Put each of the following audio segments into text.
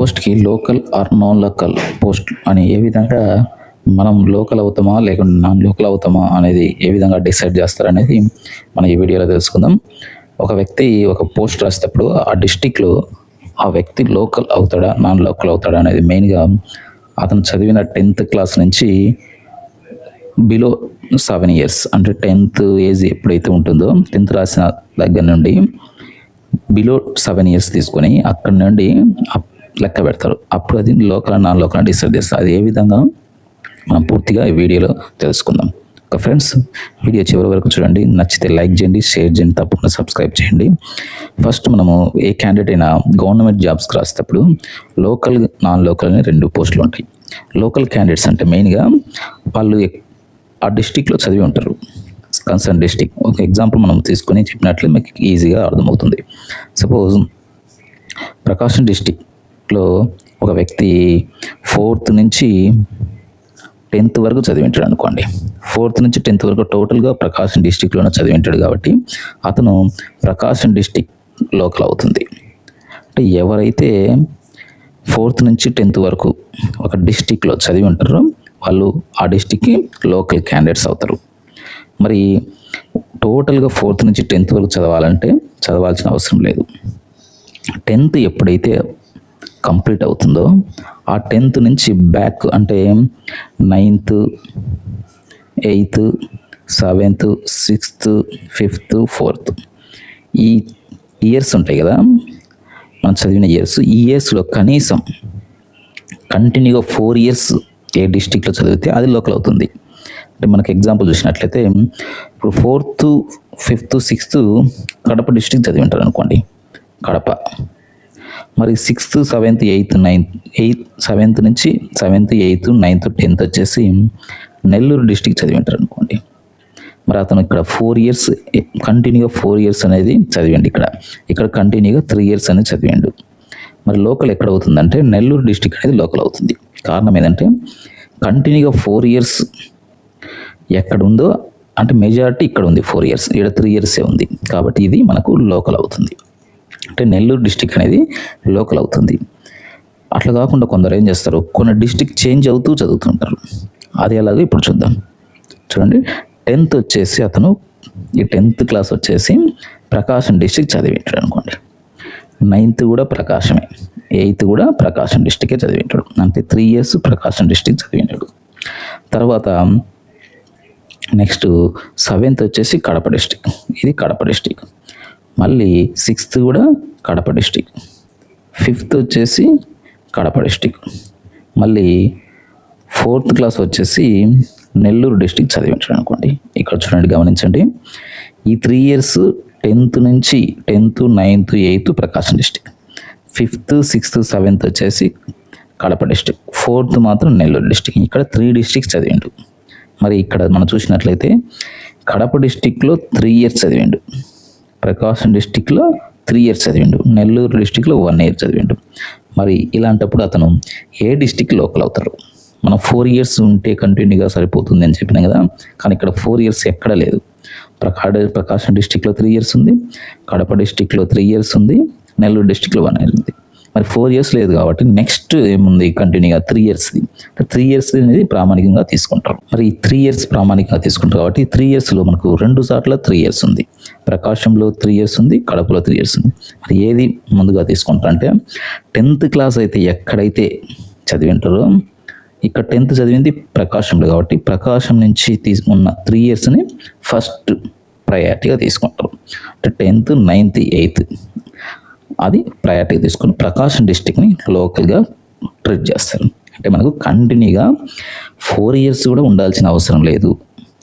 పోస్ట్కి local or non local post అని ఏ విధంగా మనం లోకల్ అవుతామా లేకుంటే నాన్ లోకల్ అవుతామా అనేది ఏ విధంగా డిసైడ్ చేస్తారనేది మనం ఈ వీడియోలో తెలుసుకుందాం. ఒక వ్యక్తి ఒక పోస్ట్ రాసేటప్పుడు ఆ డిస్టిక్లో ఆ వ్యక్తి లోకల్ అవుతాడా నాన్ లోకల్ అవుతాడా అనేది మెయిన్గా అతను చదివిన టెన్త్ క్లాస్ నుంచి బిలో సెవెన్ ఇయర్స్ అంటే టెన్త్ ఏజ్ ఎప్పుడైతే ఉంటుందో టెన్త్ రాసిన దగ్గర నుండి బిలో సెవెన్ ఇయర్స్ తీసుకొని అక్కడ నుండి ఆ లెక్క పెడతారు. అప్పుడు అది లోకల్ నాన్ లోకల్ డిసైడ్ చేస్తారు. అది ఏ విధంగా మనం పూర్తిగా ఈ వీడియోలో తెలుసుకుందాం. ఒక ఫ్రెండ్స్ వీడియో చివరి వరకు చూడండి. నచ్చితే లైక్ చేయండి షేర్ చేయండి తప్పకుండా సబ్స్క్రైబ్ చేయండి. ఫస్ట్ మనము ఏ క్యాండిడేట్ అయినా గవర్నమెంట్ జాబ్స్కి రాసేటప్పుడు లోకల్ నాన్ లోకల్ అనే రెండు పోస్టులు ఉంటాయి. లోకల్ క్యాండిడేట్స్ అంటే మెయిన్గా వాళ్ళు ఆ డిస్టిక్లో చదివి ఉంటారు. కన్సర్న్ డిస్టిక్ ఒక ఎగ్జాంపుల్ మనం తీసుకొని చెప్పినట్లు మీకు ఈజీగా అర్థమవుతుంది. సపోజ్ ప్రకాశం డిస్టిక్ సబ్జెక్ట్లో ఒక వ్యక్తి ఫోర్త్ నుంచి టెన్త్ వరకు చదివింటాడు అనుకోండి. ఫోర్త్ నుంచి టెన్త్ వరకు టోటల్గా ప్రకాశం డిస్టిక్లోనే చదివింటాడు కాబట్టి అతను ప్రకాశం డిస్టిక్ లోకల్ అవుతుంది. అంటే ఎవరైతే ఫోర్త్ నుంచి టెన్త్ వరకు ఒక డిస్టిక్లో చదివి ఉంటారో వాళ్ళు ఆ డిస్టిక్కి లోకల్ క్యాండిడేట్స్ అవుతారు. మరి టోటల్గా ఫోర్త్ నుంచి టెన్త్ వరకు చదవాలంటే చదవాల్సిన అవసరం లేదు. టెన్త్ ఎప్పుడైతే కంప్లీట్ అవుతుందో ఆ టెన్త్ నుంచి బ్యాక్ అంటే ninth eighth seventh sixth fifth fourth. ఈ ఇయర్స్ ఉంటాయి కదా మనం చదివిన ఇయర్స్. ఈ ఇయర్స్లో కనీసం కంటిన్యూగా ఫోర్ ఇయర్స్ ఏ డిస్టిక్లో చదివితే అది లోకల్ అవుతుంది. అంటే మనకు ఎగ్జాంపుల్ చూసినట్లయితే ఇప్పుడు fourth fifth sixth Kadapa district చదివి ఉంటారు అనుకోండి కడప. మరి sixth seventh eighth ninth eighth seventh నుంచి సెవెంత్ ఎయిత్ నైన్త్ టెన్త్ వచ్చేసి నెల్లూరు డిస్టిక్ చదివింటారు అనుకోండి మరి అతను ఇక్కడ ఫోర్ ఇయర్స్ కంటిన్యూగా ఫోర్ ఇయర్స్ అనేది చదివండి ఇక్కడ. ఇక్కడ కంటిన్యూగా త్రీ ఇయర్స్ అనేది చదివాడు. మరి లోకల్ ఎక్కడ అవుతుందంటే నెల్లూరు డిస్టిక్ అనేది లోకల్ అవుతుంది. కారణం ఏంటంటే కంటిన్యూగా ఫోర్ ఇయర్స్ ఎక్కడ ఉందో అంటే మెజారిటీ ఇక్కడ ఉంది ఫోర్ ఇయర్స్. ఇక్కడ త్రీ ఇయర్సే ఉంది. కాబట్టి ఇది మనకు లోకల్ అవుతుంది. అంటే నెల్లూరు డిస్టిక్ అనేది లోకల్ అవుతుంది. అట్లా కాకుండా కొందరు ఏం చేస్తారు? కొన్ని డిస్టిక్ చేంజ్ అవుతూ చదువుతుంటారు. అది ఎలాగో ఇప్పుడు చూద్దాం. చూడండి. టెన్త్ వచ్చేసి అతను ఈ టెన్త్ క్లాస్ వచ్చేసి ప్రకాశం డిస్టిక్ చదివింటాడు అనుకోండి. నైన్త్ కూడా ప్రకాశమే. ఎయిత్ కూడా ప్రకాశం డిస్టికే చదివింటాడు. అంటే త్రీ ఇయర్స్ ప్రకాశం డిస్టిక్ చదివింటాడు. తర్వాత నెక్స్ట్ సెవెంత్ వచ్చేసి కడప డిస్టిక్. ఇది కడప డిస్టిక్. మళ్ళీ సిక్స్త్ కూడా కడప డిస్టిక్. ఫిఫ్త్ వచ్చేసి కడప డిస్టిక్. మళ్ళీ ఫోర్త్ క్లాస్ వచ్చేసి నెల్లూరు డిస్టిక్ చదివించాడు అనుకోండి ఇక్కడ చూడండి గమనించండి. ఈ త్రీ ఇయర్స్ టెన్త్ నుంచి tenth ninth eighth Prakasam district. Fifth sixth seventh వచ్చేసి కడప డిస్టిక్. ఫోర్త్ మాత్రం నెల్లూరు డిస్టిక్. ఇక్కడ త్రీ డిస్టిక్స్ చదివిండు. మరి ఇక్కడ మనం చూసినట్లయితే కడప డిస్టిక్లో త్రీ ఇయర్స్ చదివిండు. ప్రకాశం డిస్టిక్లో త్రీ ఇయర్స్ చదివిండు. నెల్లూరు డిస్టిక్లో వన్ ఇయర్ చదివిండు. మరి ఇలాంటప్పుడు అతను ఏ డిస్టిక్ లోకల్ అవుతారు? మనం ఫోర్ ఇయర్స్ ఉంటే కంటిన్యూగా సరిపోతుంది అని చెప్పినాం కదా. కానీ ఇక్కడ ఫోర్ ఇయర్స్ ఎక్కడ లేదు. ప్రకాడ ప్రకాశం డిస్టిక్లో త్రీ ఇయర్స్ ఉంది. కడప డిస్టిక్లో త్రీ ఇయర్స్ ఉంది. నెల్లూరు డిస్టిక్లో వన్ ఇయర్ ఉంది. మరి ఫోర్ ఇయర్స్ లేదు కాబట్టి నెక్స్ట్ ఏముంది కంటిన్యూగా త్రీ ఇయర్స్ది త్రీ ఇయర్స్ అనేది ప్రామాణికంగా తీసుకుంటారు. మరి ఈ త్రీ ఇయర్స్ ప్రామాణికంగా తీసుకుంటారు కాబట్టి త్రీ ఇయర్స్లో మనకు రెండు సార్లు త్రీ ఇయర్స్ ఉంది. ప్రకాశంలో త్రీ ఇయర్స్ ఉంది కడపలో త్రీ ఇయర్స్ ఉంది. మరి ఏది ముందుగా తీసుకుంటారు అంటే టెన్త్ క్లాస్ అయితే ఎక్కడైతే చదివింటారో ఇక్కడ టెన్త్ చదివింది ప్రకాశంలో కాబట్టి ప్రకాశం నుంచి తీసుకున్న త్రీ ఇయర్స్ని ఫస్ట్ ప్రయారిటీగా తీసుకుంటారు. అంటే టెన్త్ నైన్త్ ఎయిత్ అది ప్రయారిటీ తీసుకుని ప్రకాశం డిస్టిక్ని లోకల్గా ట్రీట్ చేస్తారు. అంటే మనకు కంటిన్యూగా ఫోర్ ఇయర్స్ కూడా ఉండాల్సిన అవసరం లేదు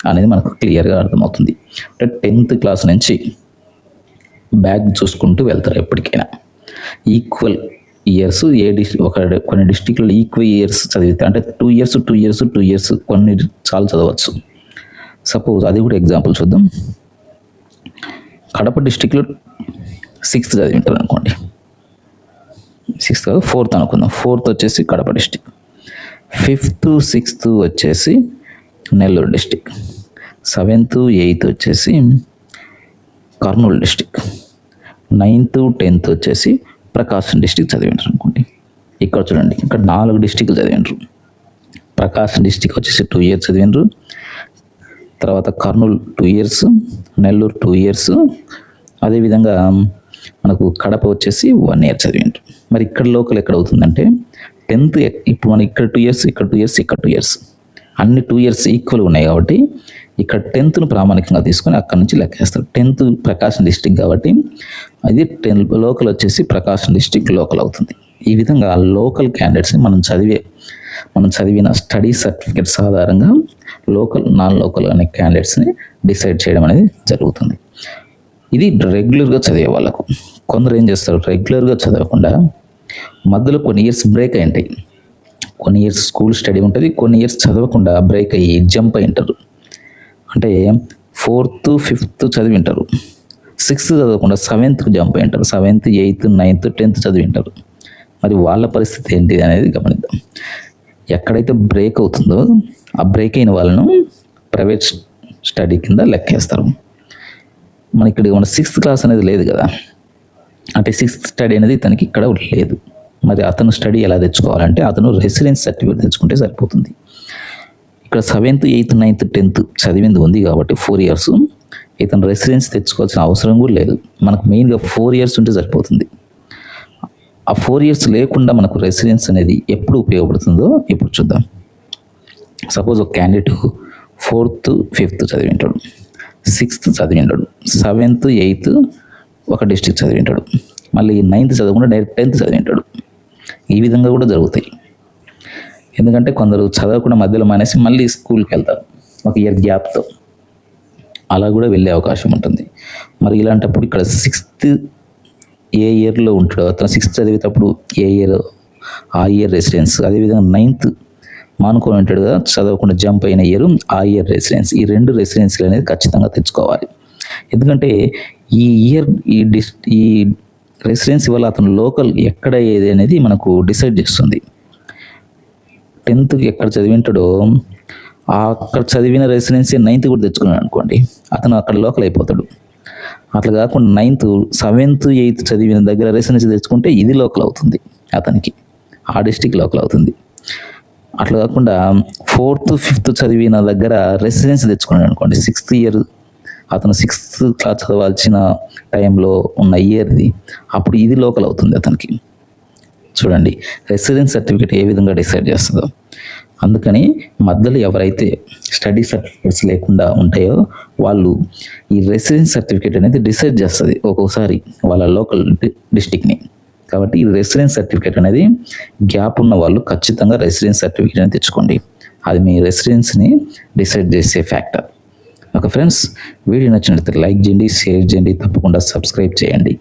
అనేది మనకు క్లియర్గా అర్థమవుతుంది. అంటే టెన్త్ క్లాస్ నుంచి బ్యాగ్ చూసుకుంటూ వెళ్తారు ఎప్పటికైనా. ఈక్వల్ ఇయర్స్ ఏ డిస్ ఒక కొన్ని డిస్టిక్లో ఈక్వల్ ఇయర్స్ చదివితే అంటే two years two years two years కొన్ని చాలా చదవచ్చు. సపోజ్ అది కూడా ఎగ్జాంపుల్ చూద్దాం. కడప డిస్టిక్లో సిక్స్త్ చదివింటారు అనుకోండి. సిక్స్త్ కాదు ఫోర్త్ అనుకుందాం. ఫోర్త్ వచ్చేసి కడప డిస్టిక్ ఫిఫ్త్ సిక్స్త్ వచ్చేసి నెల్లూరు డిస్టిక్ సెవెంత్ ఎయిత్ వచ్చేసి కర్నూలు డిస్టిక్ నైన్త్ టెన్త్ వచ్చేసి ప్రకాశం డిస్టిక్ చదివింటారు అనుకోండి. ఇక్కడ చూడండి ఇక్కడ నాలుగు డిస్టిక్లు చదివిండ్రు. ప్రకాశం డిస్టిక్ వచ్చేసి టూ ఇయర్స్ చదివిండ్రు. తర్వాత Kurnool two years Nellore two years అదేవిధంగా మనకు కడప వచ్చేసి వన్ ఇయర్ చదివిండ్రు మరి ఇక్కడ లోకల్ ఎక్కడ అవుతుందంటే టెన్త్ ఇప్పుడు మనం ఇక్కడ టూ ఇయర్స్ ఇక్కడ టూ ఇయర్స్ ఇక్కడ టూ ఇయర్స్ అన్ని టూ ఇయర్స్ ఈక్వల్ ఉన్నాయి కాబట్టి ఇక్కడ టెన్త్ను ప్రామాణికంగా తీసుకొని అక్కడ నుంచి లెక్కేస్తారు టెన్త్ ప్రకాశం డిస్టిక్ కాబట్టి అది టెన్ లోకల్ వచ్చేసి ప్రకాశం డిస్టిక్ లోకల్ అవుతుంది. ఈ విధంగా లోకల్ క్యాండిడేట్స్ని మనం చదివే మనం చదివిన స్టడీ సర్టిఫికెట్స్ ఆధారంగా లోకల్ నాన్ లోకల్ అనే క్యాండిడేట్స్ని డిసైడ్ చేయడం అనేది జరుగుతుంది. ఇది రెగ్యులర్గా చదివే వాళ్ళకు. కొందరు ఏం చేస్తారు? రెగ్యులర్గా చదవకుండా మధ్యలో కొన్ని ఇయర్స్ బ్రేక్ అయి ఉంటాయి కొన్ని ఇయర్స్ స్కూల్ స్టడీ ఉంటుంది కొన్ని ఇయర్స్ చదవకుండా బ్రేక్ అయ్యి జంప్ అయి ఉంటారు. అంటే ఫోర్త్ ఫిఫ్త్ చదివింటారు సిక్స్త్ చదవకుండా సెవెంత్కి జంప్ అయి ఉంటారు. సెవెంత్ ఎయిత్ నైన్త్ టెన్త్ చదివింటారు మరి వాళ్ళ పరిస్థితి ఏంటి అనేది గమనిద్దాం. ఎక్కడైతే బ్రేక్ అవుతుందో ఆ బ్రేక్ అయిన వాళ్ళను ప్రైవేట్ స్టడీ కింద లెక్కేస్తారు. మన ఇక్కడ మన సిక్స్త్ క్లాస్ అనేది లేదు కదా. అంటే సిక్స్త్ స్టడీ అనేది తనకి ఇక్కడ లేదు. మరి అతను స్టడీ ఎలా తెచ్చుకోవాలంటే అతను రెసిడెన్స్ సర్టిఫికేట్ తెచ్చుకుంటే సరిపోతుంది. ఇక్కడ సెవెంత్ ఎయిత్ నైన్త్ టెన్త్ చదివింది ఉంది కాబట్టి ఫోర్ ఇయర్స్ ఇతను రెసిడెన్స్ తెచ్చుకోవాల్సిన అవసరం కూడా లేదు. మనకు మెయిన్గా ఫోర్ ఇయర్స్ ఉంటే సరిపోతుంది. ఆ ఫోర్ ఇయర్స్ లేకుండా మనకు రెసిడెన్స్ అనేది ఎప్పుడు ఉపయోగపడుతుందో ఇప్పుడు చూద్దాం. సపోజ్ ఒక క్యాండిడేట్ ఫోర్త్ ఫిఫ్త్ చదివింటాడు. సిక్స్త్ చదివింటాడు సెవెంత్ ఎయిత్ ఒక డిస్ట్రిక్ట్ చదివింటాడు. మళ్ళీ నైన్త్ చదవకుండా డైరెక్ట్ టెన్త్ చదివింటాడు. ఈ విధంగా కూడా జరుగుతాయి. ఎందుకంటే కొందరు చదవకుండా మధ్యలో మానేసి మళ్ళీ స్కూల్కి వెళ్తారు. ఒక ఇయర్ గ్యాప్తో. అలా కూడా వెళ్ళే అవకాశం ఉంటుంది. మరి ఇలాంటప్పుడు ఇక్కడ సిక్స్త్ ఏ ఇయర్లో ఉంటాడో అతను సిక్స్త్ చదివేటప్పుడు ఏ ఇయర్ ఆ ఇయర్ రెసిడెన్స్ అదేవిధంగా నైన్త్ మానుకొని ఉంటాడు కదా చదవకుండా జంప్ అయిన ఇయర్ ఆ ఇయర్ రెసిడెన్స్ ఈ రెండు రెసిడెన్సీలు అనేది ఖచ్చితంగా తెచ్చుకోవాలి. ఎందుకంటే ఈ ఇయర్ ఈ డిస్ ఈ రెసిడెన్సీ వల్ల అతను లోకల్ ఎక్కడ ఏది అనేది మనకు డిసైడ్ చేస్తుంది. టెన్త్కి ఎక్కడ చదివింటాడో అక్కడ చదివిన రెసిడెన్సీ నైన్త్ కూడా తెచ్చుకున్నాడు అనుకోండి అతను అక్కడ లోకల్ అయిపోతాడు. అట్లా కాకుండా నైన్త్ సెవెంత్ ఎయిత్ చదివిన దగ్గర రెసిడెన్సీ తెచ్చుకుంటే ఇది లోకల్ అవుతుంది అతనికి. ఆ డిస్టిక్ లోకల్ అవుతుంది. అట్లా కాకుండా ఫోర్త్ ఫిఫ్త్ చదివిన దగ్గర రెసిడెన్స్ తెచ్చుకున్నాడు అనుకోండి. సిక్స్త్ ఇయర్ అతను సిక్స్త్ క్లాస్ చదవాల్సిన టైంలో ఉన్న ఇయర్ది అప్పుడు ఇది లోకల్ అవుతుంది అతనికి. చూడండి రెసిడెన్స్ సర్టిఫికేట్ ఏ విధంగా డిసైడ్ చేస్తుందో. అందుకని మధ్యలో ఎవరైతే స్టడీ సర్టిఫికేట్స్ లేకుండా ఉంటాయో వాళ్ళు ఈ రెసిడెన్స్ సర్టిఫికేట్ అనేది డిసైడ్ చేస్తుంది ఒక్కొక్కసారి వాళ్ళ లోకల్ డిస్టిక్ని. కాబట్టి ఈ రెసిడెన్స్ సర్టిఫికేట్ అనేది గ్యాప్ ఉన్న వాళ్ళు ఖచ్చితంగా రెసిడెన్స్ సర్టిఫికేట్ అనేది తెచ్చుకోండి. అది మీ రెసిడెన్స్ని డిసైడ్ చేసే ఫ్యాక్టర్ ఓకే ఫ్రెండ్స్ వీడియో నచ్చినట్లయితే లైక్ చేయండి షేర్ చేయండి తప్పకుండా సబ్స్క్రైబ్ చేయండి.